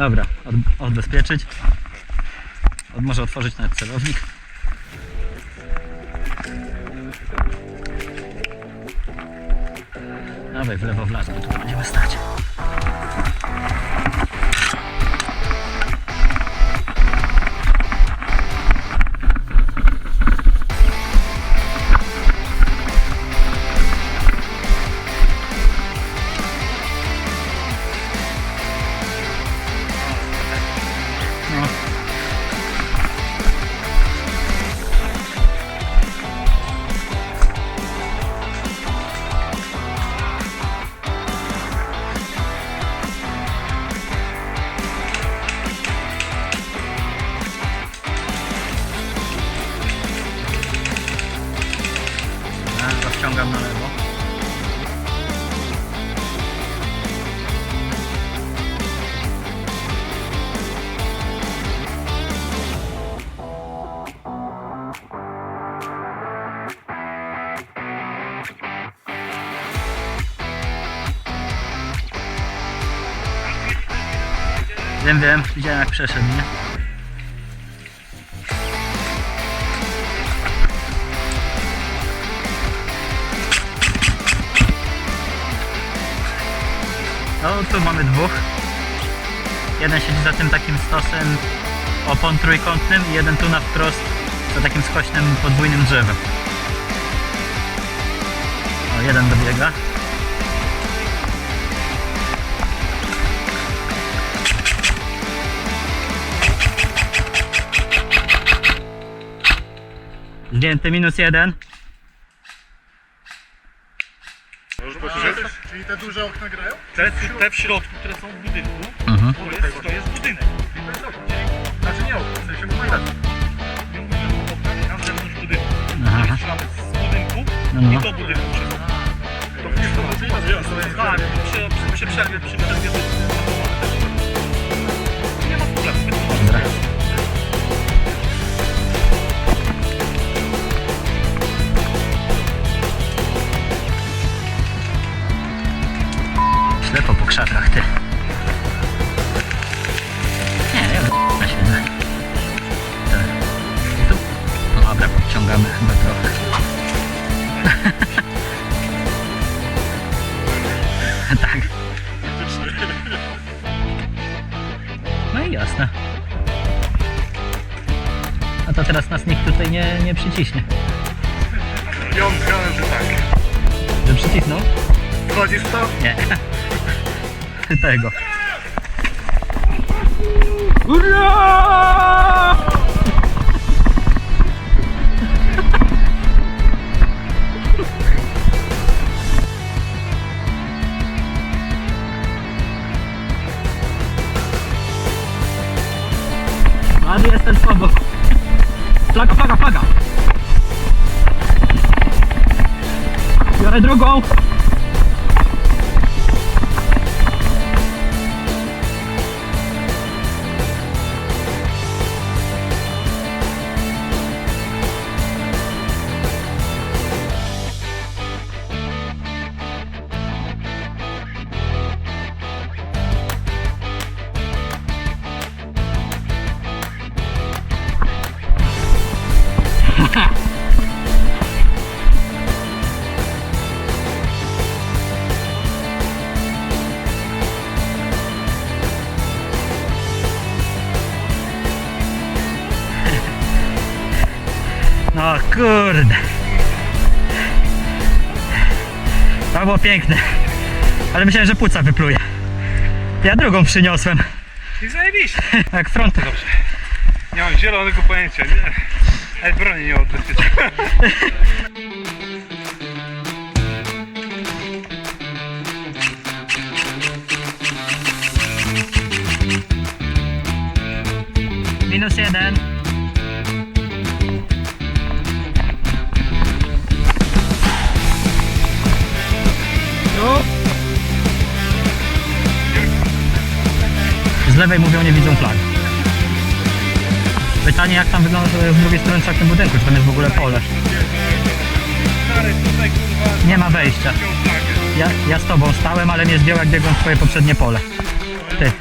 Dobra, od, odbezpieczyć. Od, może otworzyć nawet celownik. Dawaj, w lewo, w las, bo tu będziemy stać. Wiem, wiem, widziałem jak przeszedł, nie? No tu mamy dwóch. Jeden siedzi za tym takim stosem opon trójkątnym i jeden tu na wprost za takim skośnym podwójnym drzewem. O, jeden dobiega. Zdjęty minus jeden. Czyli te duże okna grają? Te, te w środku, które są w budynku, Mhm. to jest, to jest budynek. Znaczy nie okna, w sensie magazyn. Nie mówimy o oknach na zewnątrz budynku. Aha. Strzelamy z budynku No, no. i do budynku przez okno. To w nie to nie związku. Tak, przy, przy, przy przerwie, przy przerwie Nie jasne. A to teraz nas nikt tutaj nie, nie przyciśnie. Piątka, że tak. Że przycisnął? Wchodzisz w to? Nie. Tego. Ura! Biorę kurde. To było piękne. Ale myślałem, że płuca wypluje. Ja drugą przyniosłem. I zajebiście. Jak fronty. Dobrze. Nie mam zielonego pojęcia, nie? Ale broni nie odbezpieczę. Z lewej mówią nie widzą flag. Pytanie jak tam wygląda z drugiej strony tym budynku, czy tam jest w ogóle pole. Nie ma wejścia. Ja, ja z tobą stałem, ale nie zdjął jak biegłem w twoje poprzednie pole. Ty.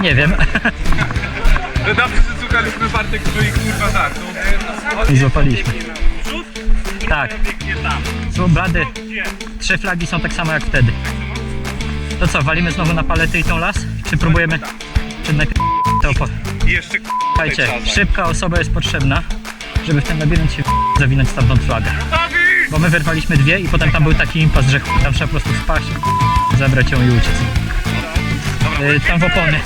Nie wiem. No dobrze, że szukaliśmy Bartek, który ich kurwa tak. No, I złapaliśmy. Tak. Są blady. Trzy flagi są tak samo jak wtedy. To co, walimy znowu na palety i tą las? Czy próbujemy? Czy najpierw to po... I jeszcze k- Słuchajcie, szybka osoba jest potrzebna, żeby w ten labirynt się zawinąć stamtąd flagę. Bo my wyrwaliśmy dwie i potem tam był taki impas, że tam trzeba po prostu wpaść, zabrać ją i uciec. Y, tam w opony.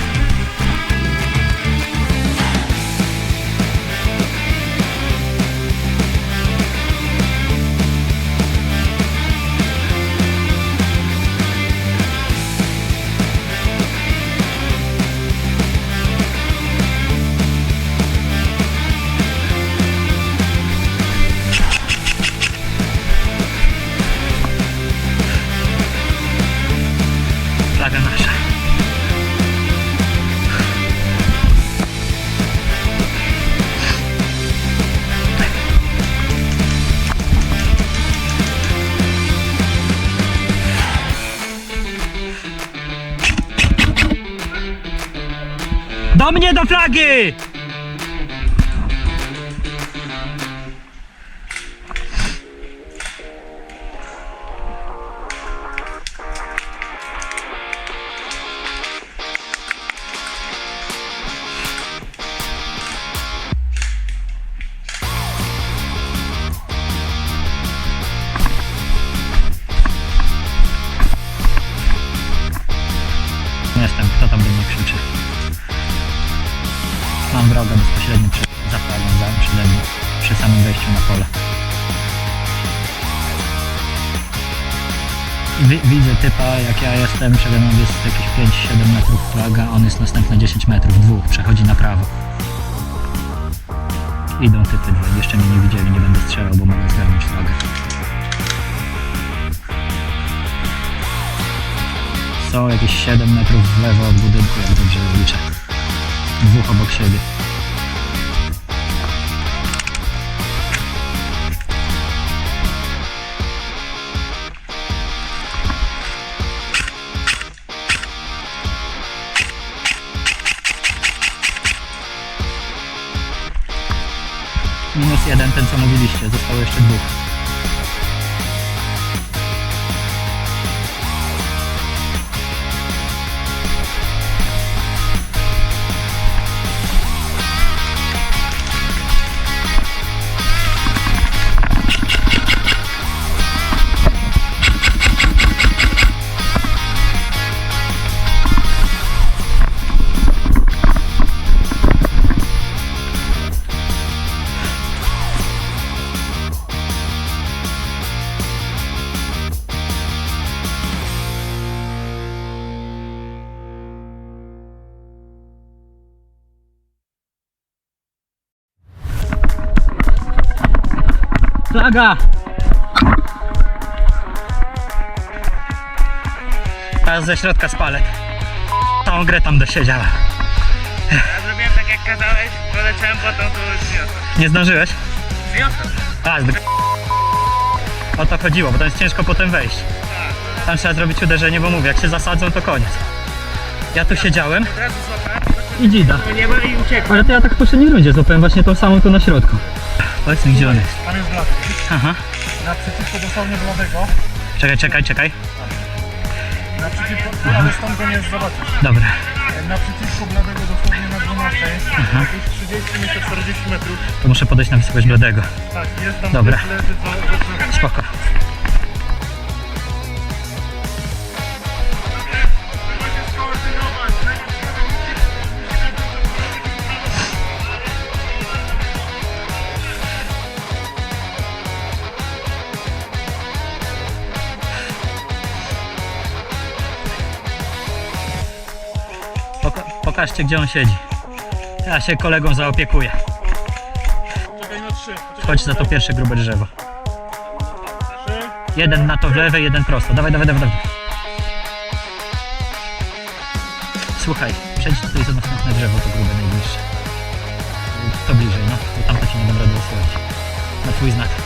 Do mnie do flagi! Wejściu na pole. Wi- widzę typa, jak ja jestem, przede mną jest jakieś 5-7 metrów flaga, on jest następne 10 metrów, dwóch, przechodzi na prawo. Idą typy dwa, jeszcze mnie nie widzieli, nie będę strzelał, bo mogę zgarnąć flagę. Są jakieś 7 metrów w lewo od budynku, jak dobrze liczę. Dwóch obok siebie. Minus jeden, ten co mówiliście, zostało jeszcze dwóch. Flaga! Teraz ze środka spalę. Całą grę tam dosiedziałem. Ja zrobiłem tak jak kazałeś, poleciałem potem, to już zniosłem. Nie zdążyłeś? Zniosłem. A, zbyt... O to chodziło, bo tam jest ciężko potem wejść. Tam trzeba zrobić uderzenie, bo mówię, jak się zasadzą, to koniec. Ja tu siedziałem Od razu złapałem, i dzida. do nieba i uciekłem. Ale to ja tak w poprzedniej rundzie złapałem właśnie tą samą tu na środku. Powiedz mi, gdzie on jest. Tam jest. Aha. Naprzeciwko dosłownie bladego. Czekaj, czekaj, czekaj. Naprzeciwko, ale stąd go nie zobaczysz. Dobra. Naprzeciwko bladego dosłownie na 12. Jakieś 30 metrów, 40 metrów. To muszę podejść na wysokość bladego. Tak, jest tam Dobra. leży co, co, Spoko. Pokażcie gdzie on siedzi. Ja się kolegą zaopiekuję. Czekaj na 3. Chodź za to pierwsze grube drzewo. Jeden na to w lewe, jeden prosto. Dawaj, dawaj, dawaj, dawaj. Słuchaj, przejdź tutaj za następne drzewo, to grube najbliższe. to bliżej, no, bo tamto ci nie dam rady osłonić. Na twój znak.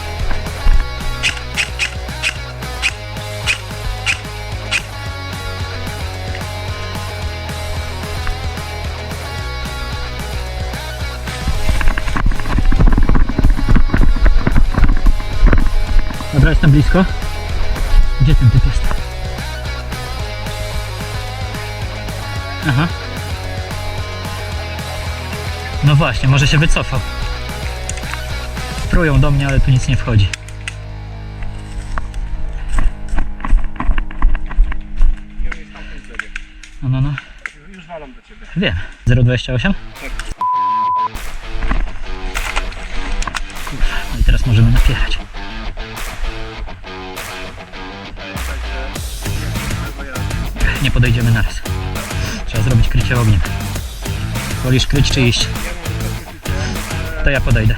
Jestem blisko. Gdzie ten typ jest? Aha. No właśnie, może się wycofał. Prują do mnie, ale tu nic nie wchodzi. No, no, no. Już walą do ciebie. Wiem. 028? No i teraz możemy napierać. Podejdziemy na raz. Trzeba zrobić krycie ogniem. Wolisz kryć czy iść? To ja podejdę.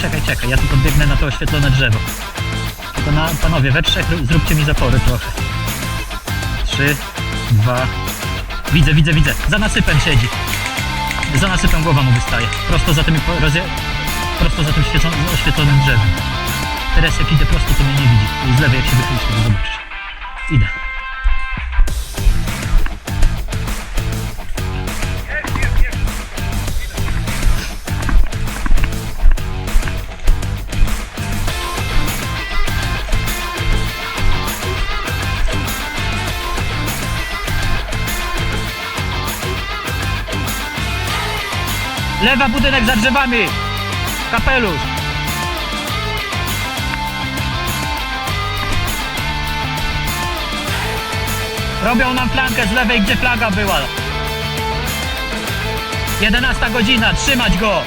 Czekaj, czekaj, ja tu podbiegnę na to oświetlone drzewo. Tylko na, panowie, we trzech zróbcie mi zapory trochę. Trzy, dwa, Widzę, widzę, widzę. Za nasypem siedzi. Za nasypem głowa mu wystaje. Prosto za tym, rozje... prosto za tym oświetlonym drzewem. Teraz jak idę prosto, to mnie nie widzi. I z lewej jak się wychylisz, to zobaczysz. Idę. Lewa budynek za drzewami. Kapelusz. Robią nam flankę z lewej, gdzie flaga była. 11 godzina, trzymać go.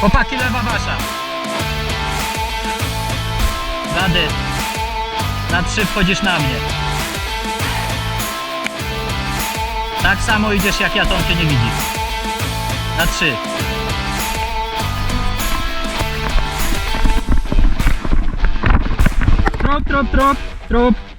Chłopaki, lewa wasza. Rady. Na trzy wchodzisz na mnie. Tak samo idziesz jak ja, to on cię nie widzi. Na trzy. Trop, trop, trop, trop.